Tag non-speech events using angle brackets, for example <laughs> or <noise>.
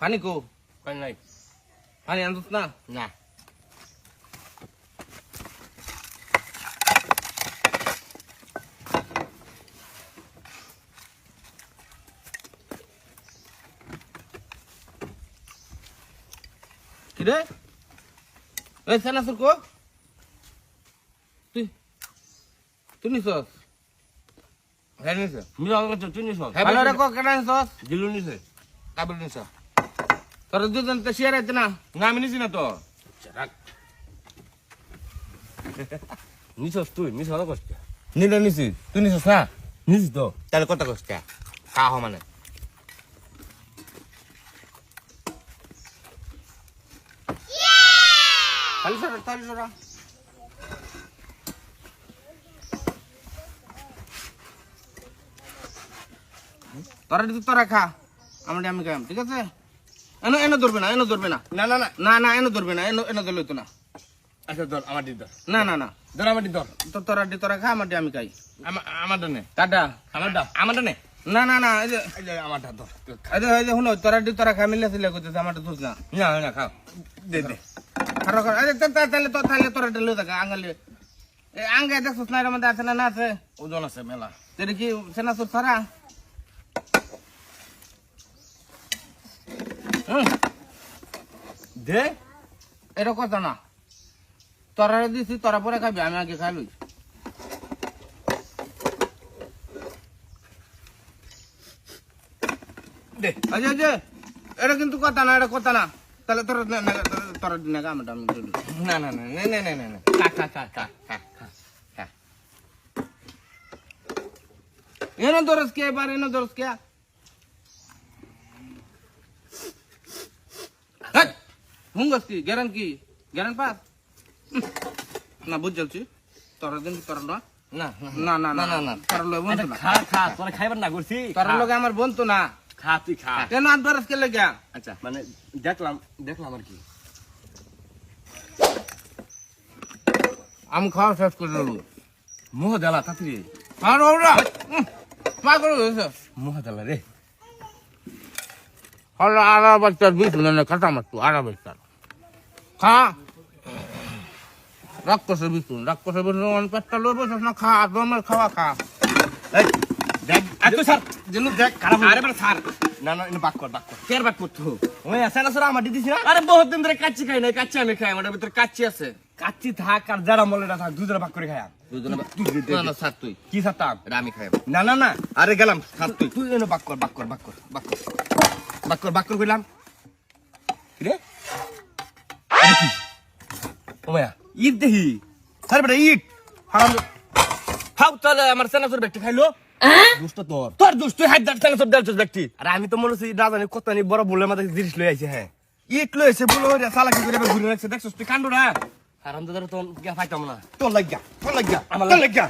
পানি কো। পানি নাই। পানি আনছিস না? না। কি রে এই সেনাসুর কো? তুই তুই নিছস? হ্যাঁ নিছ? মিলা তুই নিছ ভালো রে কো কেনা নিছস? দিলু নিছে। কাবুল নিছ। তোর দুজন তো শেয়ার আছে না না আমি নিছি না তো <laughs> নিছস তুই নিছ ভালো করছে নিলে নিছি তুই নিছস না? নিছি তো। তাহলে কত কষ্ট? খা হ মানে। তাহলে সরা তাহলে সরা। তোরা তোরা খা। আমার আমি খাইম ঠিক আছে? এনো এনো ধরবে না এনো ধরবে না। না না না। না না এনো ধরবে না এনো এনো ধরলে তো না। আচ্ছা ধর আমার ধর। না না না। ধর আমার ধর। তো তোরা দি তোরা খা আমার আমি খাই। আমার নে টাটা। আমার দা আমার নে না না না এই যে এই যে আমার ধর এই যে এই যে শুনো তোরা দি তোরা খা মিলে সিলে করতেছে আমার দুধ না। না না খাও। দে দে। খারো খারো তা- তাহলে তো তাহলে তোরা ঢেলে দেখা আঙ্গালে। এই আঙ্গায় দেখছিস না এর মধ্যে আছে না না আছে? ওজন আছে মেলা। তুই কি সেনা সুর সারা দে, এটা কথা না? তোরা দিছি, তোরা পরে খাবি, আমি আগে খাই লই। দে আচ্ছা আচ্ছা এটা কিন্তু কথা না, এটা কথা না। তাহলে তোর তোর দিনে আমি না না না না না না না খা খা খা খা কে, এবার এনে দরস কে? হুঙ্গস কি গ্যারান কি গ্যারান পাস না বুঝছি তোর দিন তোর না না না না না না না তোর লয় বন্ধু না খা খা তোর খাইবার না করছি তোর লগে আমার বন্ধু না খা তুই খা কেন আট বারস কে লাগা আচ্ছা মানে দেখলাম দেখলাম আর কি আমি খাওয়া শেষ করে দেবো মুহ দেলা তাড়াতাড়ি আর ওরা মা করে মুহ দেলা রে হলো আড়া বাচ্চার বুঝলো না কাটা মারতো আড়া বাচ্চার খা। রাক্ষসের বিষ রাক্ষসের বিষ পেটটা বসে না খা দমের খাওয়া খা। দেখ আর স্যার। জিনু দেখ খারাপ আরে বারে স্যার। না না বাক কর বাক কর। কেয়ার বাট করতো ওই আছে না স্যার আমার দিদিস না আরে বহুত দিন ধরে কাচ্চি খাই কাচ্চি আমি খাই আমার ভিতরে কাচ্চি আছে। কাচ্চি থাক আর যারা মলে না থাক দুজনে বাক করে খায়া দুজনে না দে। না স্যার তুই। কি আমি খাই। না না না। আরে গেলাম স্যার তুই। বাক কর বাক কর বাক কর বাক কর। বাক কর বাক কর কইলাম। ইট দেখি। স্যার বেটা ইট হারাম হাউ তাহলে আমার সেনাসুর ব্যক্তি খাইলো। দুষ্ট তোর। তোর দুষ্ট তুই হাত দাঁড় সেনাসুর দাঁড় ব্যক্তি। আরে আমি তো মনে হচ্ছে না জানি কত নি বড় বলে মাথা জিনিস লই আইছে হ্যাঁ। ইট লই আইছে বলে ওরে সালা কি করে ঘুরে রাখছে। দেখছস তুই কাণ্ড না হারাম দাদার তো ফাইতাম না। তোর লাগিয়া তোর লাগিয়া আমার লাগিয়া।